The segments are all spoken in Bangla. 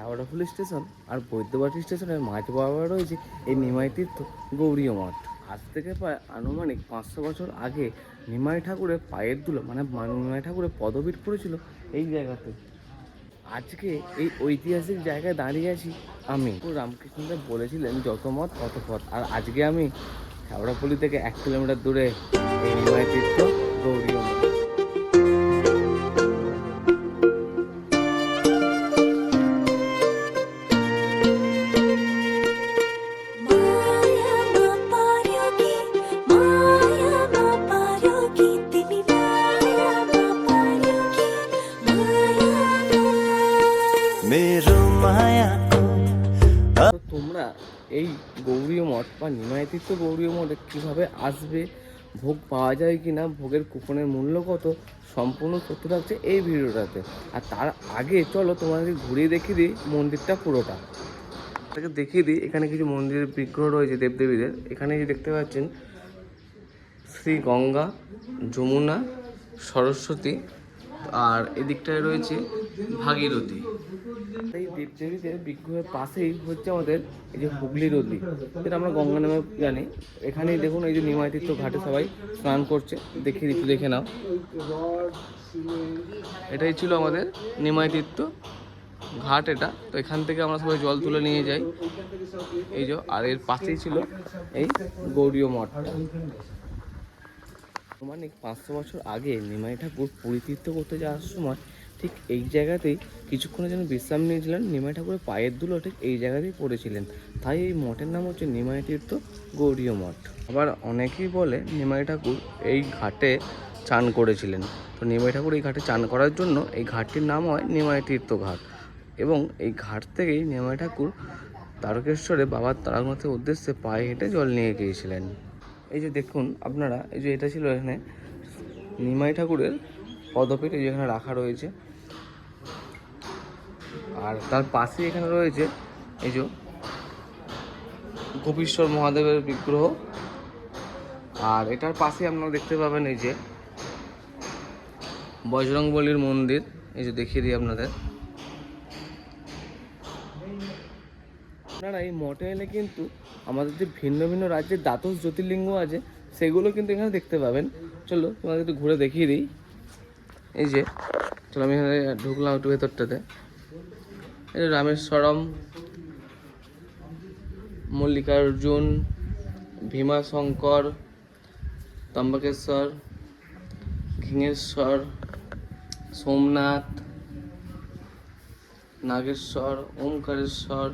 হাওড়াফুলি স্টেশন আর বৈদ্যবাটি স্টেশনের মাঝ বরাবর রয়েছে এই নিমাই তীর্থ গৌরীয় মঠ। আজ থেকে প্রায় আনুমানিক পাঁচশো বছর আগে নিমাই ঠাকুরের পায়ের দুলো মানে নিমাই ঠাকুরের পদপীঠ পড়েছিল এই জায়গাতে। আজকে এই ঐতিহাসিক জায়গায় দাঁড়িয়ে আছি আমি। রামকৃষ্ণদেব বলেছিলেন, যত মত, তত পথ। আর আজকে আমি হাওড়াপল্লি থেকে এক কিলোমিটার দূরে এই নিমাই তীর্থ গৌরীয় মঠ। তোমরা এই গৌরীয় মঠ বা নিমায়তীর্থ গৌরীয় মঠে কীভাবে আসবে, ভোগ পাওয়া যায় কি না ভোগের কুপনের মূল্য কত, সম্পূর্ণ তথ্য থাকছে এই ভিডিওটাতে। আর তার আগে চলো তোমাদেরকে ঘুরিয়ে দেখিয়ে দিই মন্দিরটা পুরোটা। তাকে দেখিয়ে দিই, এখানে কিছু মন্দিরের বিগ্রহ রয়েছে দেবদেবীদের। এখানে যে দেখতে পাচ্ছেন, শ্রী গঙ্গা, যমুনা, সরস্বতী আর এদিকটায় রয়েছে ভাগীরথী। এই দেবদেবীদের বিগ্রহের পাশেই হচ্ছে আমাদের এই যে হুগলি নদী যেটা আমরা গঙ্গা নামে জানি। এখানেই দেখুন এই যে নিমাতীর্থ ঘাটে সবাই স্নান করছে। দেখে দিচ্ছি দেখে নাও। এটাই ছিল আমাদের নিমাতীর্থ ঘাট এটা। তো এখান থেকে আমরা সবাই জল তুলে নিয়ে যাই। এই যে, আর এর পাশেই ছিল এই গৌরীয় মঠটা মানে পাঁচশো বছর আগে নিমাই ঠাকুর পরিতীর্থ করতে যাওয়ার সময় ঠিক এই জায়গাতেই কিছুক্ষণের জন্য বিশ্রাম নিয়েছিলেন। নিমাই ঠাকুরের পায়ের ধুলো ঠিক এই জায়গাতেই পড়েছিলেন। তাই এই মঠের নাম হচ্ছে নিমাই তীর্থ গৌরীয় মঠ। আবার অনেকেই বলে নিমাই ঠাকুর এই ঘাটে চান করেছিলেন। তো নিমাই ঠাকুর এই ঘাটে চান করার জন্য এই ঘাটটির নাম হয় নিমাই তীর্থ ঘাট। এবং এই ঘাট থেকেই নিমাই ঠাকুর তারকেশ্বরে বাবার তারানাথের উদ্দেশ্যে পায়ে হেঁটে জল নিয়ে গিয়েছিলেন। এই যে দেখুন, আপনারা, এই যে এটা ছিল এখানে নিমাই ঠাকুরের পদপীঠ, এই যে এখানে রাখা রয়েছে। আর তার পাশে এখানে রয়েছে, এই যে গোপীশ্বর মহাদেবের বিগ্রহ। আর এটার পাশে আপনারা দেখতে পাবেন এই যে বজরংবলীর মন্দির, এই যে দেখিয়ে দিই আপনাদের। আপনারা এই মঠে এলে কিন্তু আমাদের যে ভিন্ন ভিন্ন রাজ্যের দ্বাদশ জ্যোতির্লিঙ্গ আছে, সেগুলো কিন্তু এখানে দেখতে পাবেন। চলো তোমাদের একটু ঘুরে দেখিয়ে দিই। এই যে, চলো আমি এখানে ঢুকলাম একটু ভেতরটাতে। এই রামেশ্বরম, মল্লিকার্জুন, ভীমাশঙ্কর, তম্বকেশ্বর, ঘিঙেশ্বর, সোমনাথ, নাগেশ্বর, ওমকারেশ্বর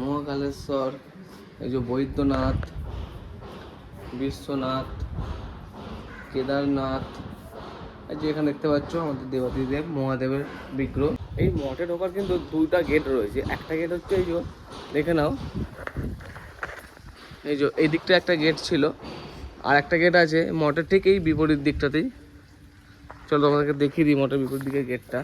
মহাকালেশ্বর, এই যে বৈদ্যনাথ, বিশ্বনাথ, কেদারনাথ, এই যে এখানে দেখতে পাচ্ছ আমাদের দেবাদিদেব, মহাদেবের বিগ্রহ। এই মঠে ঢোকার কিন্তু দুইটা গেট রয়েছে। একটা গেট হচ্ছে এই যে, দেখে নাও। এই যে এই দিকটা একটা গেট ছিল। আর একটা গেট আছে, মঠের ঠিক এই বিপরীত দিকটাতেই। চলো তোমাদেরকে দেখিয়ে দিই মঠের বিপরীত দিকের গেটটা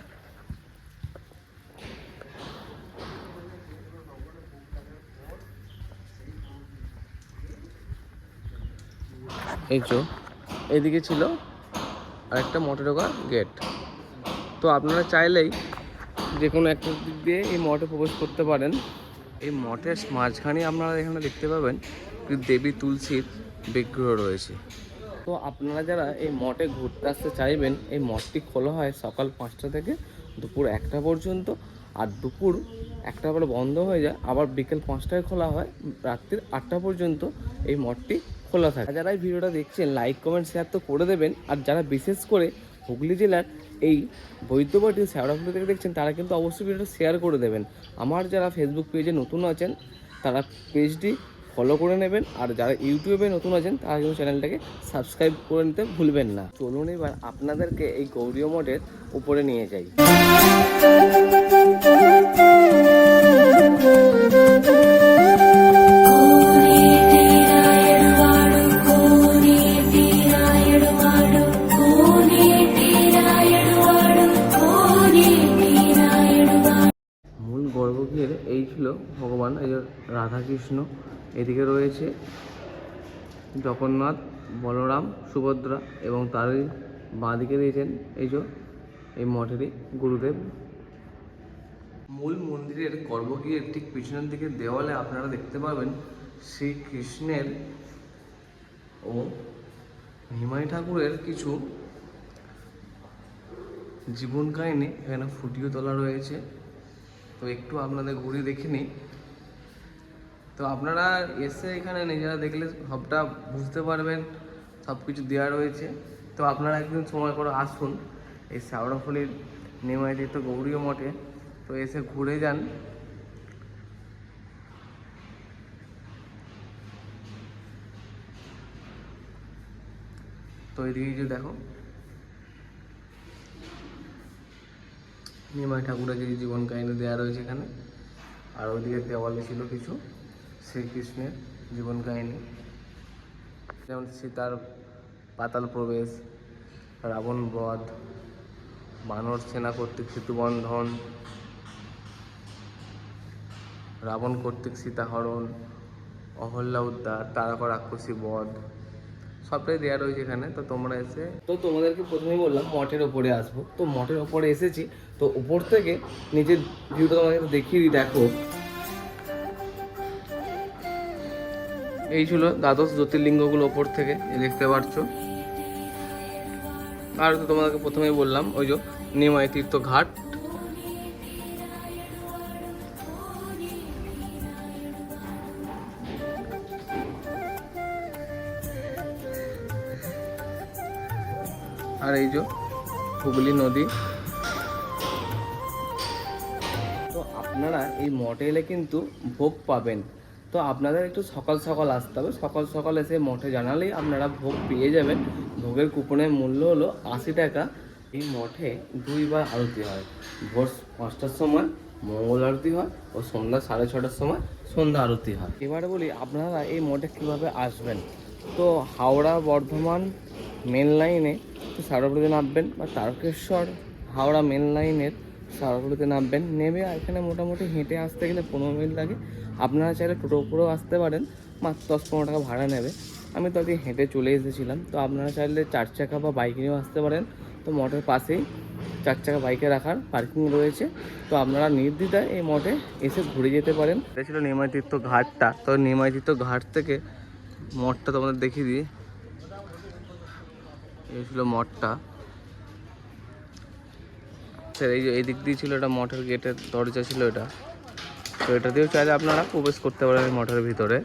এই তো এইদিকে ছিল আরেকটা মঠে ঢোকার গেট। তো আপনারা চাইলেই যে কোনো একটা দিক দিয়ে এই মঠে প্রবেশ করতে পারেন। এই মঠের মাঝখানে আপনারা এখানে দেখতে পাবেন দেবী তুলসীর বিগ্রহ রয়েছে। তো আপনারা যারা এই মঠে ঘুরতে আসতে চাইবেন, এই মঠটি খোলা হয় সকাল পাঁচটা থেকে দুপুর একটা পর্যন্ত আর দুপুর একটা পরে বন্ধ হয়ে যায়। আবার বিকেল পাঁচটায় খোলা হয়, রাত্রির আটটা পর্যন্ত এই মঠটি খোলা থাকে। যারা এই ভিডিওটা দেখছেন লাইক কমেন্ট শেয়ার তো করে দেবেন। আর যারা বিশেষ করে হুগলি জেলার এই বৈদ্যবাটি শ্যাওড়াফুলি থেকে দেখছেন, তারা কিন্তু অবশ্যই ভিডিওটা শেয়ার করে দেবেন। আমার যারা ফেসবুক পেজে নতুন আছেন, তারা পেজটি ফলো করে নেবেন। আর যারা ইউটিউবে নতুন আছেন, তারা কিন্তু চ্যানেলটাকে সাবস্ক্রাইব করে নিতে ভুলবেন না। চলুন এবার আপনাদেরকে এই গৌরীয় মঠের উপরে নিয়ে যাই। এই ছিল ভগবান, এই যে রাধাকৃষ্ণ। এদিকে রয়েছে জগন্নাথ, বলরাম, সুভদ্রা এবং তারই বাঁদিকে দিয়েছেন এই যে, এই মঠেরই গুরুদেব। মূল মন্দিরের গর্ভগৃহের ঠিক পিছনের দিকে দেওয়ালে আপনারা দেখতে পাবেন শ্রীকৃষ্ণের ও নিমাই ঠাকুরের কিছু জীবন কাহিনী। এখানে ফুটিয়ে তোলা রয়েছে। তো একটু আপনাদের ঘুরে দেখে নিই। তো আপনারা এসে এখানে নিজেরা দেখলে সবটা বুঝতে পারবেন সব কিছু দেওয়া রয়েছে। তো আপনারা একদিন সময় করে আসুন, এই শ্যাওড়াফুলির নিমাইতীর্থ গৌরীয় মঠে। তো এসে ঘুরে যান। তো এদিকে যে দেখো নিমাই ঠাকুরের জীবন কাহিনী দেওয়া রয়েছে এখানে। আর ওইদিকে দেওয়ালে ছিল কিছু শ্রীকৃষ্ণের জীবন কাহিনী। যেমন সীতার পাতাল প্রবেশ, রাবণ বধ, বানর সেনা কর্তৃক সেতুবন্ধন রাবণ কর্তৃক সীতাহরণ, অহল্যা উদ্ধার, তারকা রাক্ষসী বধ সবটাই দেওয়া রয়েছে এখানে তো তোমরা এসে তো তোমাদেরকে প্রথমেই বললাম মঠের ওপরে আসব। তো মঠের ওপরে এসেছি তো উপর থেকে নিজের ভিউটা তোমাদেরকে দেখিয়ে দিই দেখো। এই ছিল দ্বাদশ জ্যোতির্লিঙ্গগুলো ওপর থেকে দেখতে পাচ্ছ। আর তো তোমাদেরকে প্রথমেই বললাম ওই যে নিমাই তীর্থ ঘাট আর এই যে হুগলি নদী। তো আপনারা এই মঠে এলে কিন্তু ভোগ পাবেন। তো আপনাদের একটু সকাল সকাল আসতে হবে। সকাল সকাল এসে মঠে জানালেই আপনারা ভোগ পেয়ে যাবেন। ভোগের কুপনের মূল্য হলো আশি টাকা। এই মঠে দুইবার আরতি হয়। ভোর পাঁচটার সময় মঙ্গল আরতি হয় ও সন্ধ্যা সাড়ে ছটার সময় সন্ধ্যা আরতি হয়। এবারে বলি, আপনারা এই মঠে কীভাবে আসবেন? তো হাওড়া বর্ধমান মেন লাইনে তো নামবেন বা তারকেশ্বর হাওড়া মেন লাইনের সারগুলিতে নামবেন। নেমে এখানে মোটামুটি হেঁটে আসতে গেলে পনেরো মিনিট লাগে। আপনারা চাইলে টোটো করেও আসতে পারেন, মাত্র দশ পনেরো টাকা ভাড়া নেবে। আমি তো হেঁটে চলে এসেছিলাম, তো আপনারা চাইলে চার চাকা বা বাইক নিয়েও আসতে পারেন। তো মঠের পাশেই চার চাকা বাইকে রাখার পার্কিং রয়েছে। তো আপনারা নির্দ্বিধায় এই মঠে এসে ঘুরে যেতে পারেন। এটা ছিল নিমাইতীর্থ ঘাটটা। তো নিমাইতীর্থ ঘাট থেকে মঠটা তোমাদের দেখিয়ে দিই। এই ছিল মঠটা। স্যার, এই যে এই দিক দিয়ে ছিল এটা মঠের গেটের দরজা ছিল এটা। তো এটা দিয়েও চাইলে আপনারা প্রবেশ করতে পারেন মঠের ভিতরে।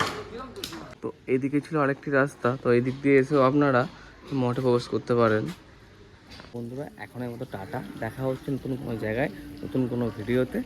তো এইদিকে ছিল আরেকটি রাস্তা, তো এই দিক দিয়ে এসেও আপনারা মঠে প্রবেশ করতে পারেন। বন্ধুরা এখনের মতো টাটা। দেখা হচ্ছে নতুন কোনো জায়গায়, নতুন কোনো ভিডিওতে।